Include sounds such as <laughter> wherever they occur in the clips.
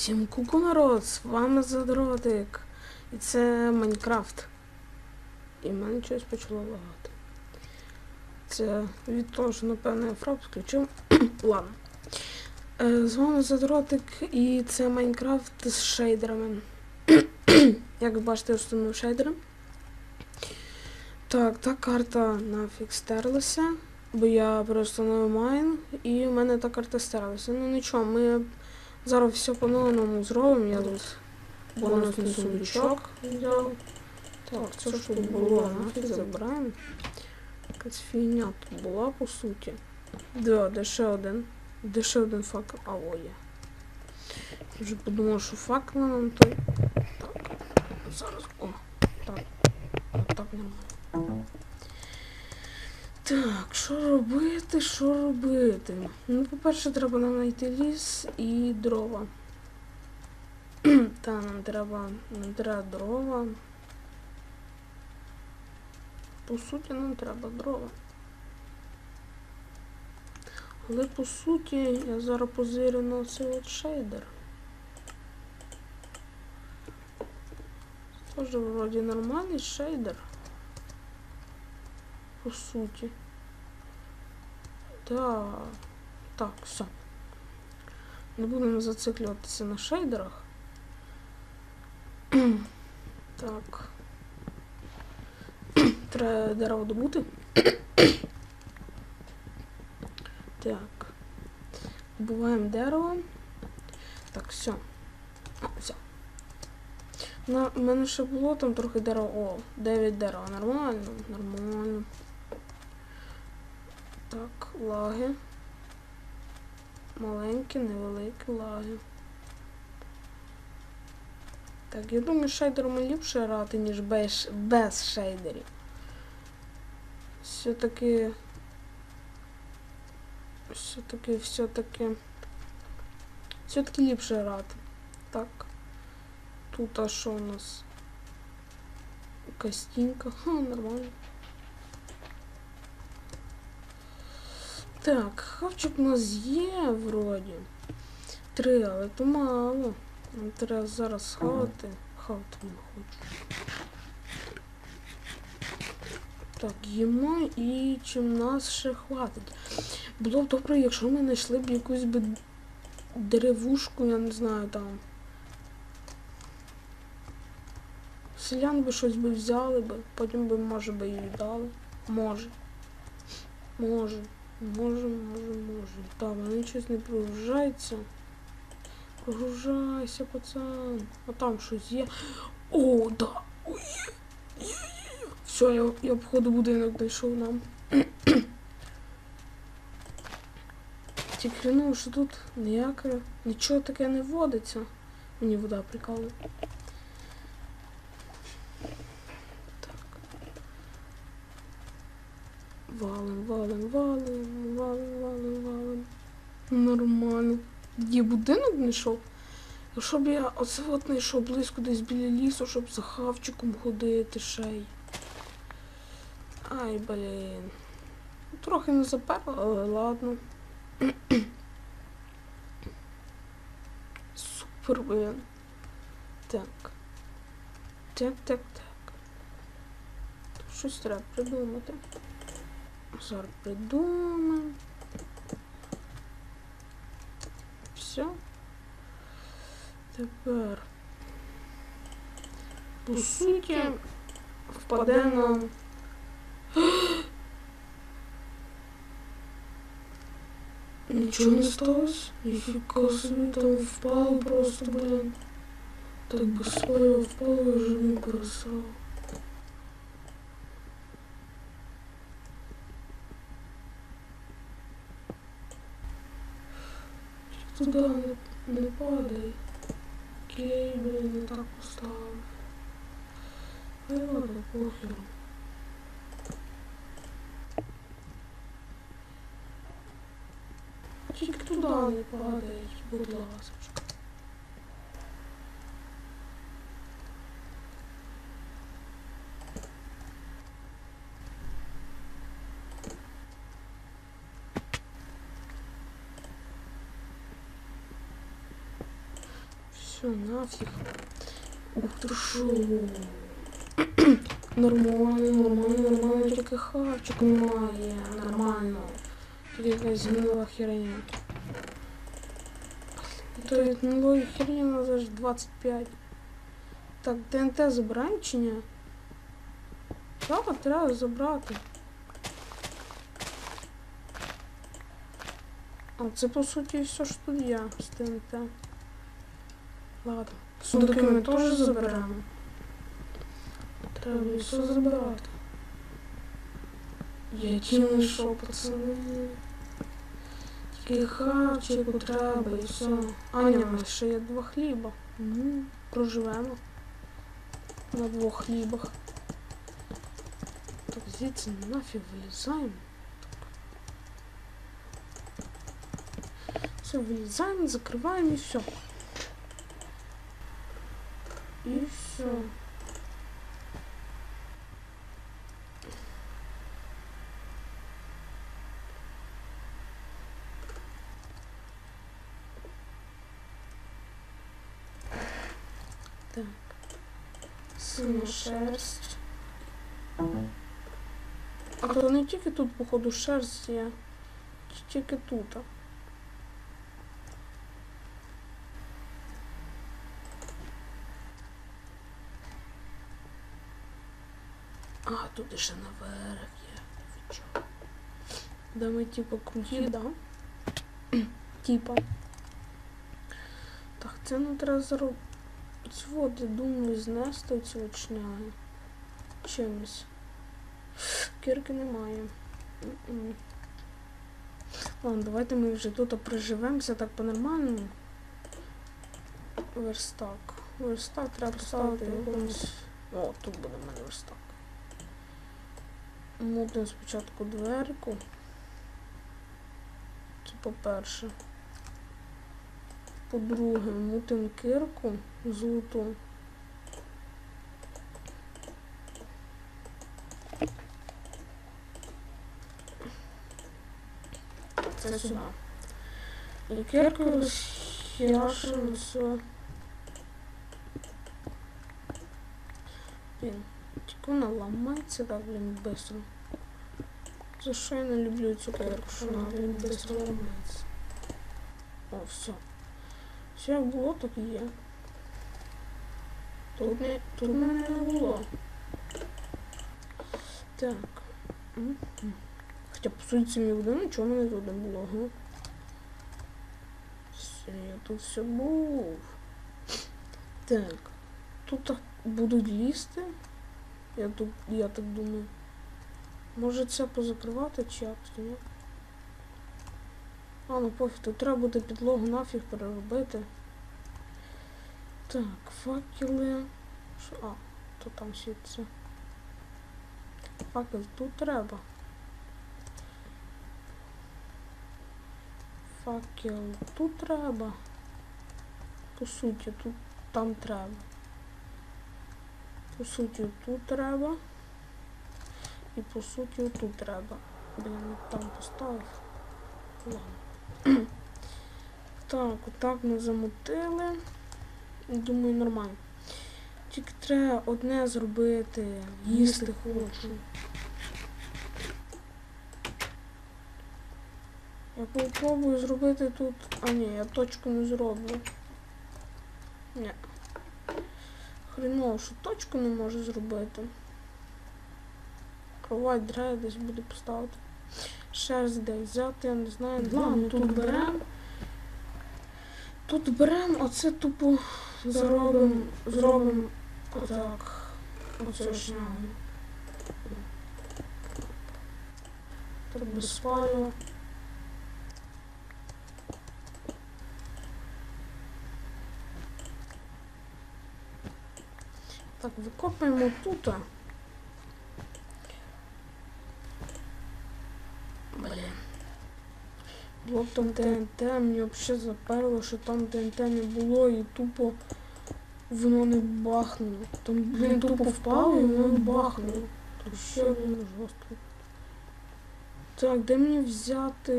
Всім куку народ, з вами Задротик. І це Майнкрафт. І в мене щось почало лагати. Це від того, що напевно я фрап включив. <clears throat> Ладно. Е, з вами Задротик і це Майнкрафт з шейдерами. <clears throat> Як ви бачите, я встановив шейдери. Так, та карта нафіг стерлася, бо я перестановив майн, і в мене та карта стерлася. Ну нічого, ми Зараз все по новому зробимо. Я тут бонусний сундучок взяв. Так, це ж тут було, нафіг забираємо. Якась фігня тут була по суті. Да, де ще один. Де ще один факел. А о є. Вже подумав, що факел нам той. Так. Зараз. О, так. Так нормально. Так, що робити, що робити? Ну, по-перше, треба нам знайти ліс і дрова. Та, нам треба, нам треба дрова. По суті, нам треба дрова. Але по суті, я зараз позирю на цей от шейдер. Тоже вроді нормальний шейдер. По суті. Да. Так, все. Не будемо зациклюватися на шейдерах. так. Треба дерево добути. так. Добуваємо дерево. Так, все. Все. На, мене ще було там трохи дерева. О, 9 дерева. Нормально, нормально. Так, лаги. Маленькі, невеликі лаги. Так, я думаю, шейдером ліпше грати, ніж без, без шейдерів. Все-таки. Все-таки, все-таки. Все-таки ліпше грати. Так. Тут а що у нас? Костінка. Ха, нормально. Так, хавчик у нас є вроді. Три, але то мало. Нам треба зараз хавати. Хавати не хочу. Так, їмо і чим нас ще хватить. Було б добре, якщо ми знайшли б якусь би деревушку, я не знаю там. Селян би щось би взяли би, потім би, може би, і віддали. Може. Може. Може, може, може. Так, вони щось не прогружається. Прогружайся, пацан. А там щось є. О, да. Ой. Все, я, я походу будинок знайшов нам. <clears throat> Тільки хреново, що тут ніяке, нічого таке не водиться. Мені вода прикалує. Валим, валим, валим, валим, валим, валим. Нормально. Є будинок знайшов. Якщо б я оце от знайшов близько десь біля лісу, щоб за хавчиком ходити ще й. Ай, блін. Трохи не заперло, але ладно. <clears throat> Супер, блін. Так. Так, так, так. Щось треба придумати. Зараз придумаємо. Все. Тепер. По суті, впаде нам. <gasps> Нічого не сталося? Ніфіка собі там впало просто, блин. Так би своє впало і вже не красава. Туда не, не падай. Окей, блин, не так поставив. я ладно, похер. Тільки туди не падай, будь ласка. Все, нафіг. Ух ти шо. Нормально, нормально, нормально, тільки хавчик немає. Нормально. Тільки якась гнила херня. То від гнилої херні надо ж 25. Так, ТНТ забираємо чи ні? Так, треба забрати. А це по суті все, що тут є з ТНТ. Ладно. Сундуки ми теж заберемо. Треба все забирати. Я тільки що, пацани. Тільки хавчику треба і все. А ні, у нас ще є два хліба. Угу. Проживемо. На двох хлібах. Так, звідси нафіг вилізаємо. Все, вилізаємо, закриваємо і все. І все. Так. Шерсть. А то не тільки тут, походу, шерсть є. Тільки тут. А, тут ще наверх є. Да ми типу круті, да? <clears throat> типа. Так, це не треба заробити. Цього, я думаю, знести цю очняги. Чимось. Кірки немає. Ладно, давайте ми вже тут приживемося так по-нормальному. Верстак. Верстак треба поставити якомусь. О, тут буде в мене верстак. Мутимо спочатку дверку. Це по-перше. По-друге, мутимо кирку золоту. Це сюди. І кирку розхерашимо все. Блін, тільки вона ламається так, блін, быстро. За що я не люблю цю кирку, що вона, блін, быстро ламається. О, все. Все як було, так і є. Тут, не, тут мене не було. Так. Хоча, по суті, мій будинок, нічого мене тут не було, га? Все, я тут все був. Так. Тут так будуть лізти. Я я так думаю. Може це позакривати чи ні? А, ну пофіг, тут треба буде підлогу нафіг переробити. Так, факели. Що? А, то там світиться. Факел тут треба. Факел тут треба. По суті, тут там треба. По суті, тут треба. І по суті тут треба. Блін, там поставив. Ладно. <clears throat> Так, отак ми замутили. Думаю, нормально. Тільки треба одне зробити. Їсти хочу. Я попробую зробити тут. А ні, я точку не зроблю. Ні. Хреново, що точку не можу зробити. Кровать треба десь буде поставити. Шерсть де взяти, я не знаю. Ладно, тут беремо. Тут беремо, оце тупо зробимо, зробимо отак. Оце шнягу. Тут без Так, викопаємо тут. Блін. Було б там ТНТ, мені взагалі заперло, що там ТНТ не було і тупо воно не бахнуло. Там, блін, тупо впало і воно не бахнуло. Тут ще блін, жорстко. Так, де мені взяти?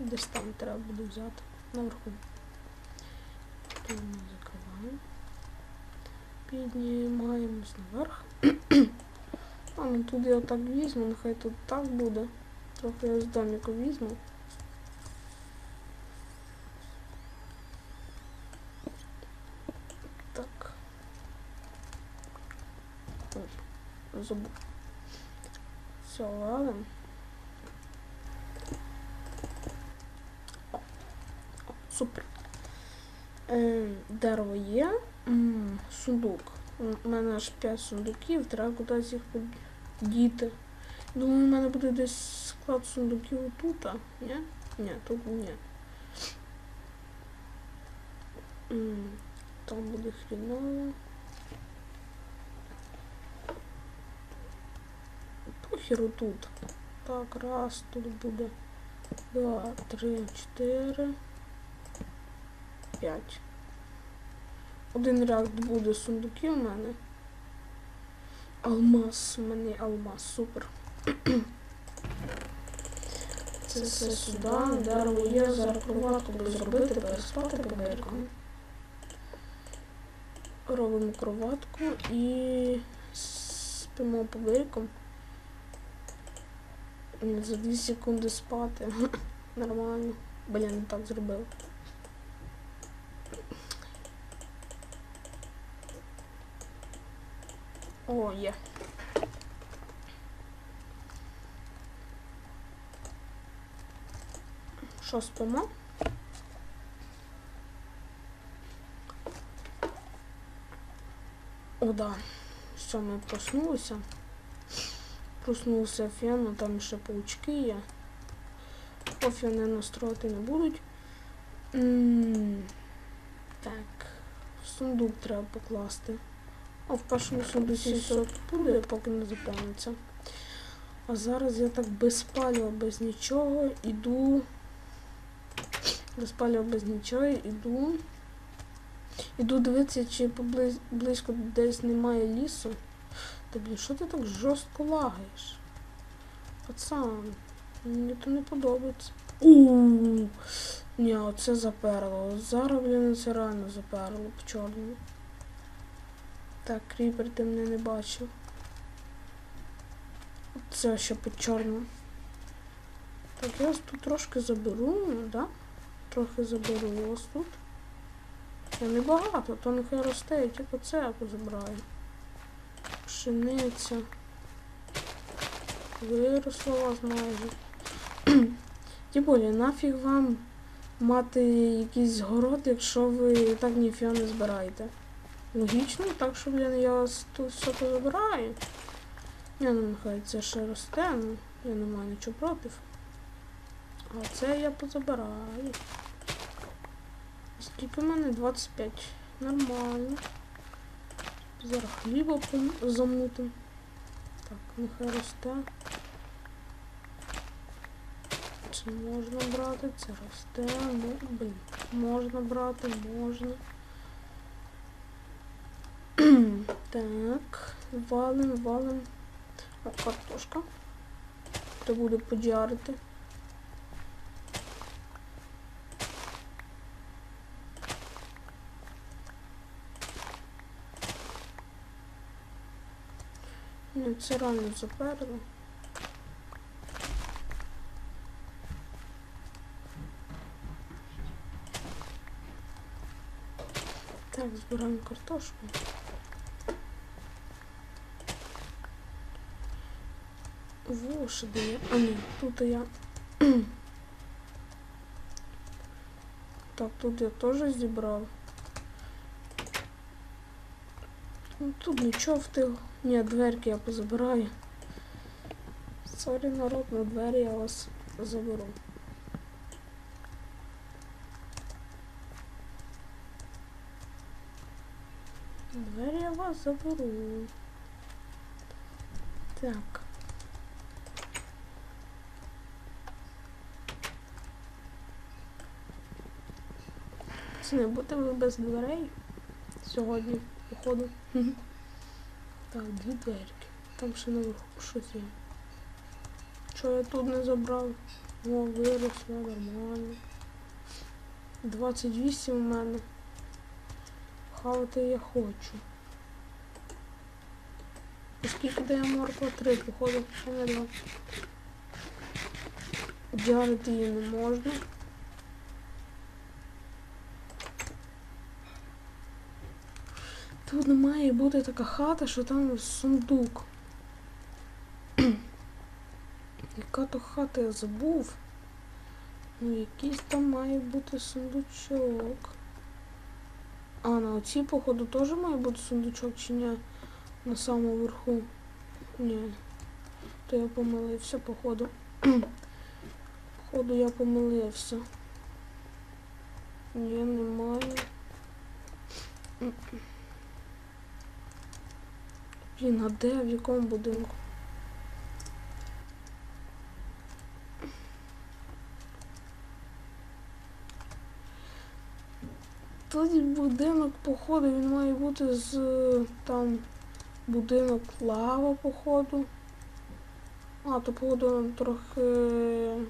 Десь там треба буде взяти. Наверху. Тут ми закриваємо. Піднімаємось наверх. А, ну тут я так візьму, нехай тут так буде. Трохи я з доміку візьму. Так. Ой, забув. Все, ладно. Супер. Е, дерево є. Сундук. У мене аж 5 сундуків, треба кудись їх подіти. Думаю, у мене буде десь склад сундуків отут, а? Ні? Ні, тут ні. Там буде хріново. Похеру тут. Так, раз, тут буде. Два, три, чотири. П'ять. Один ряд буде сундуків у мене. Алмаз, у мене алмаз, супер. Це все сюди, дерево є, зараз кроватку буду зробити, переспати по берегам. Робимо кроватку і спимо по берегам. За 2 секунди спати. <laughs> Нормально. Блін, не так зробив. О, є. Що спимо? О, да. Все, ми проснулися. Фен, ну там ще паучки є. Кофе не настроїти не будуть. М, Так. Сундук треба покласти. А в першому сундуці все буде, поки не заповниться. А зараз я так без палива, без нічого іду. Без палива, без нічого іду. Іду дивитися, чи поблизь, близько десь немає лісу. Та блін, що ти так жорстко лагаєш? Пацан, мені то не подобається. Ууу. Ні, оце заперло. Зараз, блін, це реально заперло по чорному. Так, кріпер ти мене не бачив. Це ще по чорному. Так, я вас тут трошки заберу, да? Трохи заберу вас тут. Я не багато, то нехай росте, я тільки це позабираю. Пшениця. Виросла вас майже. <clears throat> Тим більше, нафіг вам мати якийсь город, якщо ви так ніфіга не збираєте. Логічно, так що, блін, я тут все позабираю. Я ну нехай це ще росте, ну я не маю нічого проти. А це я позабираю. Скільки в мене? 25. Нормально. Зараз хліба замутим. Так, нехай росте. Це можна брати, це росте. Ну, блін, можна брати, можна. <clears throat> так, валим, валим. О, картошка. Треба буде поджарити. Ну, це реально заперло. Так, збираємо картошку. Воші де я. А ні, тут я. так, тут я теж зібрав. Ну, Тут нічого втиг. Ні, дверки я позабираю. Сорі, народ, на двері я вас заберу. Двері я вас заберу. Так. Не будете ви без дверей сьогодні, походу. Так, дві дверки. Там ще наверху щось є. Що я тут не забрав? О, виросло, нормально. 28 у мене. хавати я хочу. Скільки дає морква? Три, походу, а не два. Діарити її не можна. Тут має бути така хата, що там сундук. <clears throat> Яка то хата я забув? Ну, якийсь там має бути сундучок. А, на оцій, походу, теж має бути сундучок чи ні? На самому верху. Ні. То я помилився, походу. <clears throat> Походу я помилився. Ні, немає. Блін, а де? В якому будинку? Тут будинок, походу, він має бути з там будинок лава, походу. А, то походу трохи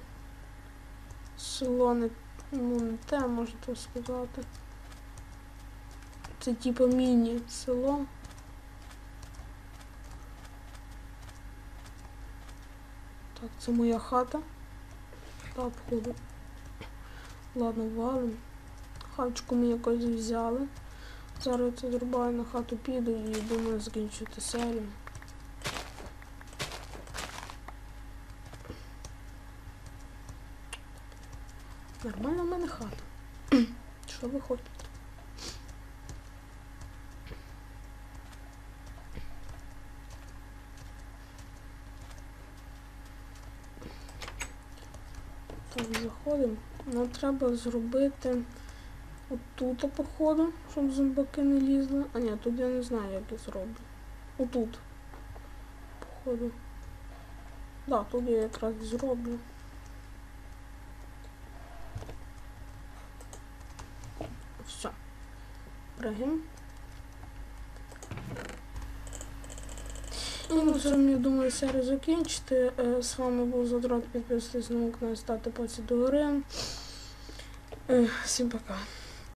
село не, ну, не те, можна так сказати. Це типу міні-село. Так, це моя хата. Так, походу. Ладно, валим. Хавчику ми якось взяли. Зараз це зрубаю на хату піду і думаю закінчити серію. Нормальна в мене хата. Що ви хочете? Так, заходимо. Нам треба зробити отут, походу, щоб зомбаки не лізли. А ні, тут я не знаю, як я зроблю. Отут. Походу. Да, тут я якраз зроблю. Все. Пригим. На цьому, я думаю, серію закінчити. Е, З вами був Задрот. Підписуйтесь на канал, ставте пальці до гори. Е, Всім пока.